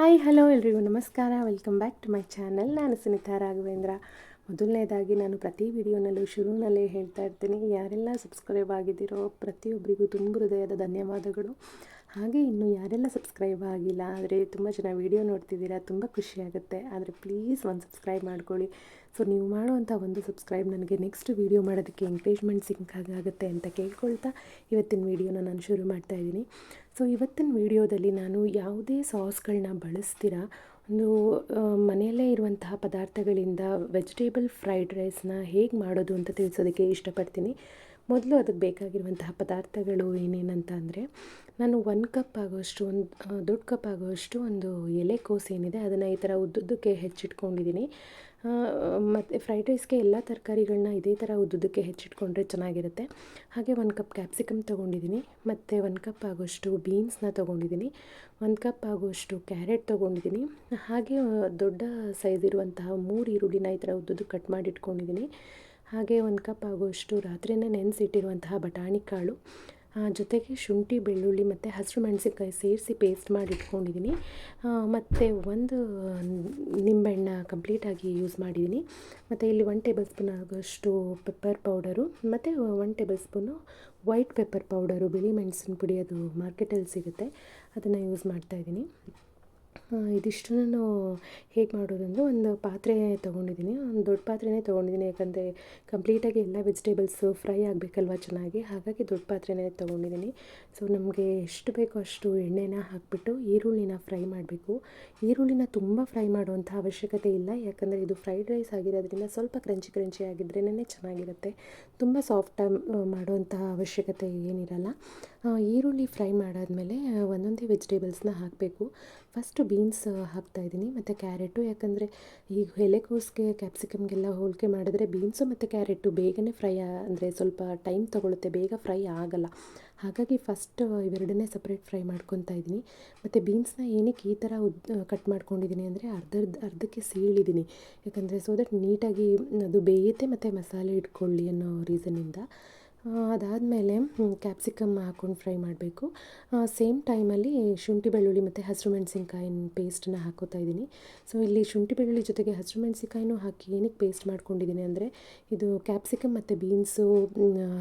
Hi, hello ಎಲ್ರಿಗೂ ನಮಸ್ಕಾರ. Welcome back to my channel ನಾನು ಸುನಿತಾ ರಾಘವೇಂದ್ರ. ಮೊದಲನೇದಾಗಿ ನಾನು ಪ್ರತಿ ವಿಡಿಯೋನಲ್ಲೂ ಶುರುವಿನಲ್ಲೇ ಹೇಳ್ತಾ ಇರ್ತೀನಿ. ಯಾರೆಲ್ಲ ಸಬ್ಸ್ಕ್ರೈಬ್ ಆಗಿದ್ದೀರೋ ಪ್ರತಿಯೊಬ್ಬರಿಗೂ ತುಂಬ ಹೃದಯದ ಧನ್ಯವಾದಗಳು. ಹಾಗೆ ಇನ್ನು ಯಾರೆಲ್ಲ ಸಬ್ಸ್ಕ್ರೈಬ್ ಆಗಿಲ್ಲ, ಆದರೆ ತುಂಬ ಜನ ವೀಡಿಯೋ ನೋಡ್ತಿದ್ದೀರಾ, ತುಂಬ ಖುಷಿಯಾಗುತ್ತೆ ಆದರೆ ಪ್ಲೀಸ್ ಒಂದು ಸಬ್ಸ್ಕ್ರೈಬ್ ಮಾಡ್ಕೊಳ್ಳಿ. ಸೊ ನೀವು ಮಾಡುವಂಥ ಒಂದು ಸಬ್ಸ್ಕ್ರೈಬ್ ನನಗೆ ನೆಕ್ಸ್ಟ್ ವೀಡಿಯೋ ಮಾಡೋದಕ್ಕೆ ಎಂಕರೇಜ್ಮೆಂಟ್ ಸಿಕ್ಕಾಗುತ್ತೆ ಅಂತ ಕೇಳ್ಕೊಳ್ತಾ ಇವತ್ತಿನ ವೀಡಿಯೋನ ನಾನು ಶುರು ಮಾಡ್ತಾ ಇದ್ದೀನಿ. ಸೊ ಇವತ್ತಿನ ವೀಡಿಯೋದಲ್ಲಿ ನಾನು ಯಾವುದೇ ಸಾಸ್ಗಳನ್ನ ಬಳಸ್ತೀರ? ಒಂದು ಮನೆಯಲ್ಲೇ ಇರುವಂತಹ ಪದಾರ್ಥಗಳಿಂದ ವೆಜಿಟೇಬಲ್ ಫ್ರೈಡ್ ರೈಸ್ನ ಹೇಗೆ ಮಾಡೋದು ಅಂತ ತಿಳಿಸೋದಕ್ಕೆ ಇಷ್ಟಪಡ್ತೀನಿ. ಮೊದಲು ಅದಕ್ಕೆ ಬೇಕಾಗಿರುವಂತಹ ಪದಾರ್ಥಗಳು ಏನೇನಂತ ಅಂದರೆ ನಾನು ಒಂದು ಕಪ್ ಆಗೋಷ್ಟು, ಒಂದು ದೊಡ್ಡ ಕಪ್ ಆಗೋಷ್ಟು ಒಂದು ಎಲೆಕೋಸು ಏನಿದೆ ಅದನ್ನು ಈ ಥರ ಉದ್ದುದ್ದಕ್ಕೆ ಹೆಚ್ಚಿಟ್ಕೊಂಡಿದ್ದೀನಿ. ಮತ್ತು ಫ್ರೈಡ್ ರೈಸ್ಗೆ ಎಲ್ಲ ತರಕಾರಿಗಳನ್ನ ಇದೇ ಥರ ಉದ್ದುದ್ದಕ್ಕೆ ಹೆಚ್ಚಿಟ್ಕೊಂಡ್ರೆ ಚೆನ್ನಾಗಿರುತ್ತೆ. ಹಾಗೆ ಒಂದು ಕಪ್ ಕ್ಯಾಪ್ಸಿಕಮ್ ತೊಗೊಂಡಿದ್ದೀನಿ, ಮತ್ತು ಒಂದು ಕಪ್ ಆಗೋಷ್ಟು ಬೀನ್ಸ್ನ ತೊಗೊಂಡಿದ್ದೀನಿ ಒಂದು ಕಪ್ ಆಗೋಷ್ಟು ಕ್ಯಾರೆಟ್ ತೊಗೊಂಡಿದ್ದೀನಿ. ಹಾಗೆ ದೊಡ್ಡ ಸೈಜ್ ಇರುವಂತಹ ಮೂರು ಈರುಳ್ಳಿನ ಈ ಥರ ಉದ್ದುದ್ದು ಕಟ್ ಮಾಡಿ ಇಟ್ಕೊಂಡಿದ್ದೀನಿ ಹಾಗೆ ಒಂದು ಕಪ್ ಆಗುವಷ್ಟು ರಾತ್ರಿನೇ ನೆನೆಸಿಟ್ಟಿರುವಂತಹ ಬಟಾಣಿ ಕಾಳು ಜೊತೆಗೆ ಶುಂಠಿ, ಬೆಳ್ಳುಳ್ಳಿ ಮತ್ತು ಹಸಿರು ಮೆಣಸಿನ್ಕಾಯಿ ಸೇರಿಸಿ ಪೇಸ್ಟ್ ಮಾಡಿ ಇಟ್ಕೊಂಡಿದ್ದೀನಿ ಮತ್ತು ಒಂದು ನಿಂಬೆಹಣ್ಣ ಕಂಪ್ಲೀಟಾಗಿ ಯೂಸ್ ಮಾಡಿದ್ದೀನಿ. ಮತ್ತು ಇಲ್ಲಿ ಒನ್ ಟೇಬಲ್ ಸ್ಪೂನ್ ಆಗೋಷ್ಟು ಪೆಪ್ಪರ್ ಪೌಡರು ಮತ್ತು one tablespoon white pepper powder ಬಿಳಿ ಮೆಣಸಿನ ಪುಡಿ ಅದು ಮಾರ್ಕೆಟಲ್ಲಿ ಸಿಗುತ್ತೆ. ಅದನ್ನು ಯೂಸ್ ಮಾಡ್ತಾಯಿದ್ದೀನಿ ಇದಿಷ್ಟು ನಾನು ಹೇಗೆ ಮಾಡೋದು ಅಂದರೆ ಒಂದು ಪಾತ್ರೆ ತೊಗೊಂಡಿದ್ದೀನಿ. ಒಂದು ದೊಡ್ಡ ಪಾತ್ರೆನೇ ತೊಗೊಂಡಿದ್ದೀನಿ. ಯಾಕಂದರೆ ಕಂಪ್ಲೀಟಾಗಿ ಎಲ್ಲ ವೆಜಿಟೇಬಲ್ಸು ಫ್ರೈ ಆಗಬೇಕಲ್ವ ಚೆನ್ನಾಗಿ. ಹಾಗಾಗಿ ದೊಡ್ಡ ಪಾತ್ರೆನೇ ತೊಗೊಂಡಿದ್ದೀನಿ. ಸೊ ನಮಗೆ ಎಷ್ಟು ಬೇಕೋ ಅಷ್ಟು ಎಣ್ಣೆನ ಹಾಕಿಬಿಟ್ಟು ಈರುಳ್ಳಿನ ಫ್ರೈ ಮಾಡಬೇಕು. ಈರುಳ್ಳಿನ ತುಂಬ ಫ್ರೈ ಮಾಡುವಂಥ ಅವಶ್ಯಕತೆ ಇಲ್ಲ. ಯಾಕಂದರೆ ಇದು ಫ್ರೈಡ್ ರೈಸ್ ಆಗಿರೋದ್ರಿಂದ ಸ್ವಲ್ಪ ಕ್ರಂಚಿ ಕ್ರಂಚಿ ಆಗಿದ್ರೇ ಚೆನ್ನಾಗಿರುತ್ತೆ. ತುಂಬ ಸಾಫ್ಟ್ ಮಾಡುವಂಥ ಅವಶ್ಯಕತೆ ಏನಿರಲ್ಲ. ಈರುಳ್ಳಿ ಫ್ರೈ ಮಾಡಾದಮೇಲೆ ಒಂದೊಂದೇ ವೆಜಿಟೇಬಲ್ಸ್ನ ಹಾಕಬೇಕು. ಫಸ್ಟು ಬೀನ್ಸ್ ಹಾಕ್ತಾಯಿದ್ದೀನಿ ಮತ್ತು ಕ್ಯಾರೆಟು ಯಾಕಂದರೆ ಈ ಎಲೆಕೋಸ್ಗೆ ಕ್ಯಾಪ್ಸಿಕಮ್ಗೆಲ್ಲ ಹೋಲಿಕೆ ಮಾಡಿದ್ರೆ ಬೀನ್ಸು ಮತ್ತು ಕ್ಯಾರೆಟು ಬೇಗನೆ ಫ್ರೈ ಅಂದರೆ ಸ್ವಲ್ಪ ಟೈಮ್ ತೊಗೊಳುತ್ತೆ. ಬೇಗ ಫ್ರೈ ಆಗಲ್ಲ. ಹಾಗಾಗಿ ಫಸ್ಟ್ ಇವೆರಡನ್ನೇ ಸಪ್ರೇಟ್ ಫ್ರೈ ಮಾಡ್ಕೊತಾ ಇದ್ದೀನಿ. ಮತ್ತು ಬೀನ್ಸ್ನ ಏನಕ್ಕೆ ಈ ಥರ ಉದ್ ಕಟ್ ಮಾಡ್ಕೊಂಡಿದ್ದೀನಿ ಅಂದರೆ ಅರ್ಧರ್ಧ, ಅರ್ಧಕ್ಕೆ ಸೀಳಿದ್ದೀನಿ. ಯಾಕಂದರೆ ಸೊ ದಟ್ ನೀಟಾಗಿ ಅದು ಬೇಯುತ್ತೆ, ಮತ್ತು ಮಸಾಲೆ ಇಟ್ಕೊಳ್ಳಿ ಅನ್ನೋ ರೀಸನಿಂದ ಅದಾದಮೇಲೆ ಕ್ಯಾಪ್ಸಿಕಮ್ ಹಾಕ್ಕೊಂಡು ಫ್ರೈ ಮಾಡಬೇಕು. ಸೇಮ್ ಟೈಮಲ್ಲಿ ಶುಂಠಿ ಬೆಳ್ಳುಳ್ಳಿ ಮತ್ತು ಹಸಿರು ಮೆಣಸಿನ್ಕಾಯಿನ ಪೇಸ್ಟನ್ನ ಹಾಕೋತಾ ಇದ್ದೀನಿ. ಸೊ ಇಲ್ಲಿ ಶುಂಠಿ ಬೆಳ್ಳುಳ್ಳಿ ಜೊತೆಗೆ ಹಸಿರು ಮೆಣಸಿನ್ಕಾಯಿನೂ ಹಾಕಿ ಏನಕ್ಕೆ ಪೇಸ್ಟ್ ಮಾಡ್ಕೊಂಡಿದ್ದೀನಿ ಅಂದರೆ, ಇದು ಕ್ಯಾಪ್ಸಿಕಮ್ ಮತ್ತು ಬೀನ್ಸು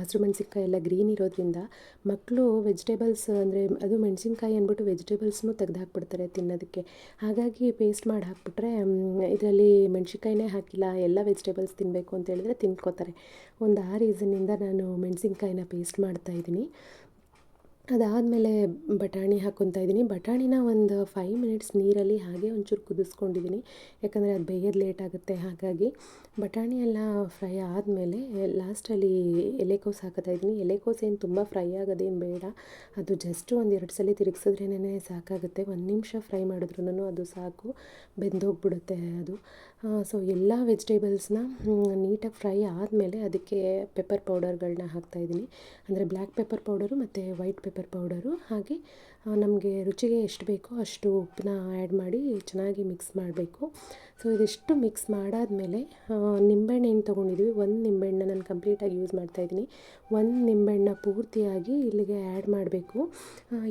ಹಸಿರು ಮೆಣಸಿನ್ಕಾಯಿ ಎಲ್ಲ ಗ್ರೀನ್ ಇರೋದ್ರಿಂದ ಮಕ್ಕಳು ವೆಜಿಟೇಬಲ್ಸ್ ಅಂದರೆ ಅದು ಮೆಣಸಿನ್ಕಾಯಿ ಅಂದ್ಬಿಟ್ಟು ವೆಜಿಟೇಬಲ್ಸ್ನೂ ತೆಗೆದು ಹಾಕ್ಬಿಡ್ತಾರೆ ತಿನ್ನೋದಕ್ಕೆ. ಹಾಗಾಗಿ ಪೇಸ್ಟ್ ಮಾಡಿ ಹಾಕ್ಬಿಟ್ರೆ ಇದರಲ್ಲಿ ಮೆಣಸಿನ್ಕಾಯಿನೇ ಹಾಕಿಲ್ಲ, ಎಲ್ಲ ವೆಜಿಟೇಬಲ್ಸ್ ತಿನ್ನಬೇಕು ಅಂತ ಹೇಳಿದ್ರೆ ತಿನ್ಕೋತಾರೆ. ಒಂದು ಆ ರೀಸನ್ನಿಂದ ನಾನು ಮೆಣಸಿನ್ಕಾಯಿನ ಪೇಸ್ಟ್ ಮಾಡ್ತಾ ಇದ್ದೀನಿ. ಅದಾದಮೇಲೆ ಬಟಾಣಿ ಹಾಕ್ಕೊತಾ ಇದ್ದೀನಿ. ಬಟಾಣಿನ ಒಂದು ಫೈವ್ ಮಿನಿಟ್ಸ್ ನೀರಲ್ಲಿ ಹಾಗೆ ಒಂಚೂರು ಕುದಿಸ್ಕೊಂಡಿದ್ದೀನಿ. ಯಾಕಂದರೆ ಅದು ಬೇಯೋದು ಲೇಟ್ ಆಗುತ್ತೆ, ಹಾಗಾಗಿ. ಬಟಾಣಿ ಎಲ್ಲ ಫ್ರೈ ಆದಮೇಲೆ ಲಾಸ್ಟಲ್ಲಿ ಎಲೆಕೋಸು ಹಾಕ್ತಾ ಇದ್ದೀನಿ. ಎಲೆಕೋಸು ಏನು ತುಂಬ ಫ್ರೈ ಆಗೋದೇನು ಬೇಡ. ಅದು ಜಸ್ಟ್ ಒಂದು ಎರಡು ಸಲ ತಿರುಗಿಸಿದ್ರೇ ಸಾಕಾಗುತ್ತೆ. ಒಂದು ನಿಮಿಷ ಫ್ರೈ ಮಾಡಿದ್ರೂ ಅದು ಸಾಕು. ಬೆಂದೋಗ್ಬಿಡುತ್ತೆ ಅದು. ಸೊ ಎಲ್ಲ ವೆಜಿಟೇಬಲ್ಸ್ನ ನೀಟಾಗಿ ಫ್ರೈ ಆದಮೇಲೆ ಅದಕ್ಕೆ ಪೆಪ್ಪರ್ ಪೌಡರ್ಗಳನ್ನ ಹಾಕ್ತಾಯಿದ್ದೀನಿ ಅಂದರೆ ಬ್ಲ್ಯಾಕ್ ಪೆಪ್ಪರ್ ಪೌಡರು ಮತ್ತು ವೈಟ್ ಪೆಪ್ಪರ್ ಪೌಡರು ಹಾಗೆ ನಮಗೆ ರುಚಿಗೆ ಎಷ್ಟು ಬೇಕೋ ಅಷ್ಟು ಉಪ್ಪನ್ನ ಆ್ಯಡ್ ಮಾಡಿ ಚೆನ್ನಾಗಿ ಮಿಕ್ಸ್ ಮಾಡಬೇಕು. ಸೊ ಇದಿಷ್ಟು ಮಿಕ್ಸ್ ಮಾಡಾದಮೇಲೆ ನಿಂಬೆಹಣ್ಣು ಏನು ತೊಗೊಂಡಿದ್ವಿ. ಒಂದು ನಿಂಬೆಹಣ್ಣ ನಾನು ಕಂಪ್ಲೀಟಾಗಿ ಯೂಸ್ ಮಾಡ್ತಾಯಿದ್ದೀನಿ ಒಂದು ನಿಂಬೆಹಣ್ಣ ಪೂರ್ತಿಯಾಗಿ ಇಲ್ಲಿಗೆ ಆ್ಯಡ್ ಮಾಡಬೇಕು.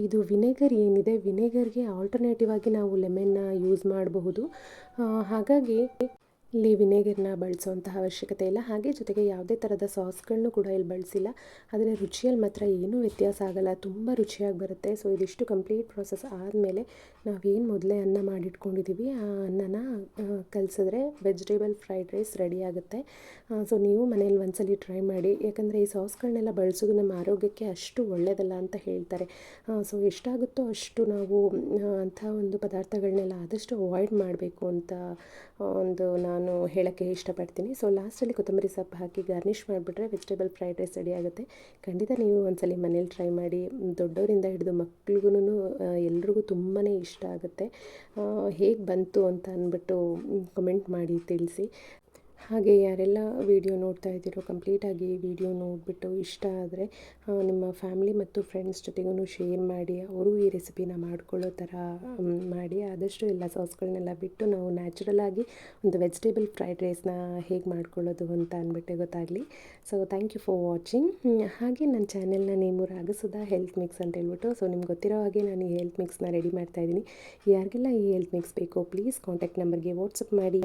ಇದು ವಿನೆಗರ್ ಏನಿದೆ? ವಿನೆಗರ್ಗೆ ಆಲ್ಟರ್ನೇಟಿವ್ ಆಗಿ ನಾವು ಲೆಮನ್ನ ಯೂಸ್ ಮಾಡಬಹುದು. ಹಾಗಾಗಿ ಇಲ್ಲಿ ವಿನೆಗರ್ನ ಬಳಸೋವಂತಹ ಅವಶ್ಯಕತೆ ಇಲ್ಲ. ಹಾಗೆ ಜೊತೆಗೆ ಯಾವುದೇ ಥರದ ಸಾಸ್ಗಳನ್ನೂ ಕೂಡ ಇಲ್ಲಿ ಬಳಸಿಲ್ಲ. ಆದರೆ ರುಚಿಯಲ್ಲಿ ಮಾತ್ರ ಏನೂ ವ್ಯತ್ಯಾಸ ಆಗಲ್ಲ. ತುಂಬ ರುಚಿಯಾಗಿ ಬರುತ್ತೆ. ಸೊ, ಇದಿಷ್ಟು ಕಂಪ್ಲೀಟ್ ಪ್ರಾಸೆಸ್ ಆದಮೇಲೆ ನಾವೇನು ಮೊದಲೇ ಅನ್ನ ಮಾಡಿಟ್ಕೊಂಡಿದ್ದೀವಿ ಆ ಅನ್ನನ ಕಲಿಸಿದ್ರೆ ವೆಜಿಟೇಬಲ್ ಫ್ರೈಡ್ ರೈಸ್ ರೆಡಿ ಆಗುತ್ತೆ. ಸೊ, ನೀವು ಮನೇಲಿ ಒಂದ್ಸಲಿ ಟ್ರೈ ಮಾಡಿ. ಯಾಕಂದರೆ ಈ ಸಾಸ್ಗಳನ್ನೆಲ್ಲ ಬಳಸೋದು ನಮ್ಮ ಆರೋಗ್ಯಕ್ಕೆ ಅಷ್ಟು ಒಳ್ಳೆಯದಲ್ಲ ಅಂತ ಹೇಳ್ತಾರೆ. ಸೊ, ಎಷ್ಟಾಗುತ್ತೋ ಅಷ್ಟು ನಾವು ಅಂಥ ಒಂದು ಪದಾರ್ಥಗಳನ್ನೆಲ್ಲ ಆದಷ್ಟು ಅವಾಯ್ಡ್ ಮಾಡಬೇಕು ಅಂತ ಒಂದು ನಾನು ಹೇಳೋಕ್ಕೆ ಇಷ್ಟಪಡ್ತೀನಿ. ಸೊ ಲಾಸ್ಟಲ್ಲಿ ಕೊತ್ತಂಬರಿ ಸೊಪ್ಪು ಹಾಕಿ ಗಾರ್ನಿಷ್ ಮಾಡಿಬಿಟ್ರೆ ವೆಜಿಟೇಬಲ್ ಫ್ರೈಡ್ ರೈಸ್ ರೆಡಿ ಆಗುತ್ತೆ. ಖಂಡಿತ ನೀವು ಒಂದ್ಸಲ ಮನೇಲಿ ಟ್ರೈ ಮಾಡಿ ದೊಡ್ಡವರಿಂದ ಹಿಡಿದು ಮಕ್ಳಿಗೂ ಎಲ್ರಿಗೂ ತುಂಬಾ ಇಷ್ಟ ಆಗುತ್ತೆ. ಹೇಗೆ ಬಂತು ಅಂತ ಅಂದ್ಬಿಟ್ಟು ಕಮೆಂಟ್ ಮಾಡಿ ತಿಳಿಸಿ. ಹಾಗೆ ಯಾರೆಲ್ಲ ವಿಡಿಯೋ ನೋಡ್ತಾ ಇದ್ದೀರೋ ಕಂಪ್ಲೀಟಾಗಿ ವಿಡಿಯೋ ನೋಡಿಬಿಟ್ಟು ಇಷ್ಟ ಆದರೆ ನಿಮ್ಮ ಫ್ಯಾಮಿಲಿ ಮತ್ತು ಫ್ರೆಂಡ್ಸ್ ಜೊತೆಗೂ ಶೇರ್ ಮಾಡಿ, ಅವರು ಈ ರೆಸಿಪಿನ ಮಾಡ್ಕೊಳ್ಳೋ ಥರ ಮಾಡಿ, ಆದಷ್ಟು ಎಲ್ಲ ಸಾಸ್ಗಳನ್ನೆಲ್ಲ ಬಿಟ್ಟು ನಾವು ನ್ಯಾಚುರಲ್ ಆಗಿ ಒಂದು ವೆಜಿಟೇಬಲ್ ಫ್ರೈಡ್ ರೈಸ್ನ ಹೇಗೆ ಮಾಡ್ಕೊಳ್ಳೋದು ಅಂತ ಅಂದ್ಬಿಟ್ಟು ಗೊತ್ತಾಗಲಿ. So thank you for watching ಹಾಗೆ ನನ್ನ ಚಾನೆಲ್ನ ನೇಮು ರಾಗಸುಧಾ ಹೆಲ್ತ್ ಮಿಕ್ಸ್ ಅಂತ ಹೇಳ್ಬಿಟ್ಟು ಸೊ ನಿಮ್ಗೆ ಗೊತ್ತಿರೋ ಹಾಗೆ ನಾನು ಈ ಹೆಲ್ತ್ ಮಿಕ್ಸ್ನ ರೆಡಿ ಮಾಡ್ತಾ ಇದ್ದೀನಿ. ಯಾರಿಗೆಲ್ಲ ಈ ಹೆಲ್ತ್ ಮಿಕ್ಸ್ ಬೇಕೋ ಪ್ಲೀಸ್ ಕಾಂಟ್ಯಾಕ್ಟ್ ನಂಬರ್ಗೆ ವಾಟ್ಸಪ್ ಮಾಡಿ.